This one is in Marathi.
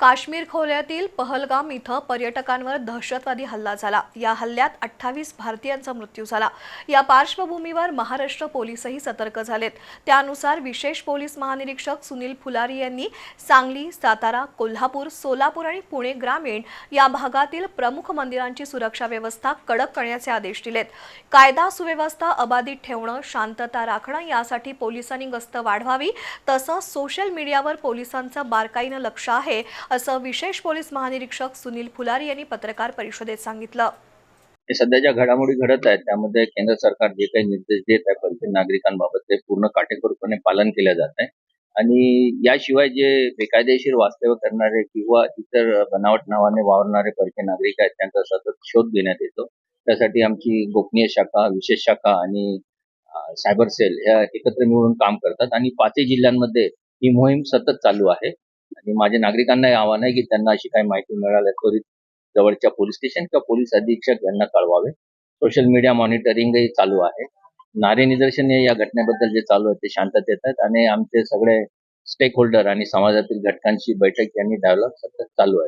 काश्मीर खोऱ्यातील पहलगाम इथं पर्यटकांवर दहशतवादी हल्ला झाला. या हल्ल्यात अठ्ठावीस भारतीयांचा मृत्यू झाला. या पार्श्वभूमीवर महाराष्ट्र पोलीसही सतर्क झालेत. त्यानुसार विशेष पोलीस महानिरीक्षक सुनील फुलारी यांनी सांगली सातारा कोल्हापूर सोलापूर आणि पुणे ग्रामीण या भागातील प्रमुख मंदिरांची सुरक्षा व्यवस्था कडक करण्याचे आदेश दिलेत. कायदा सुव्यवस्था अबाधित ठेवणं शांतता राखणं यासाठी पोलिसांनी गस्त वाढवावी. तसंच सोशल मीडियावर पोलिसांचं बारकाईनं लक्ष आहे असं विशेष पोलीस महानिरीक्षक सुनील फुलारी यांनी पत्रकार परिषदेत सांगितलं. हे सध्या ज्या घडामोडी घडत आहेत त्यामध्ये केंद्र सरकार जे काही निर्देश देत आहे परकीय नागरिकांबाबत ते पूर्ण काटेकोरपणे पालन केलं जात आहे. आणि याशिवाय जे बेकायदेशीर वास्तव्य करणारे किंवा इतर बनावट नावाने वावरणारे परकीय नागरिक आहेत त्यांचा सतत शोध घेण्यात येतो. त्यासाठी आमची गोपनीय शाखा विशेष शाखा आणि सायबर सेल या एकत्र मिळून काम करतात. आणि पाचही जिल्ह्यांमध्ये ही मोहीम सतत चालू आहे. आणि माझ्या नागरिकांना हे आव्हान आहे की त्यांना अशी काही माहिती मिळाल्या त्वरित जवळच्या पोलीस स्टेशन किंवा पोलीस अधीक्षक यांना कळवावे. सोशल मीडिया मॉनिटरिंगही चालू आहे. नारे निदर्शन हे या घटनेबद्दल जे चालू आहे ते शांततेत आहेत आणि आमचे सगळे स्टेक होल्डर आणि समाजातील घटकांशी बैठक यांनी डायलॉग सतत चालू आहे.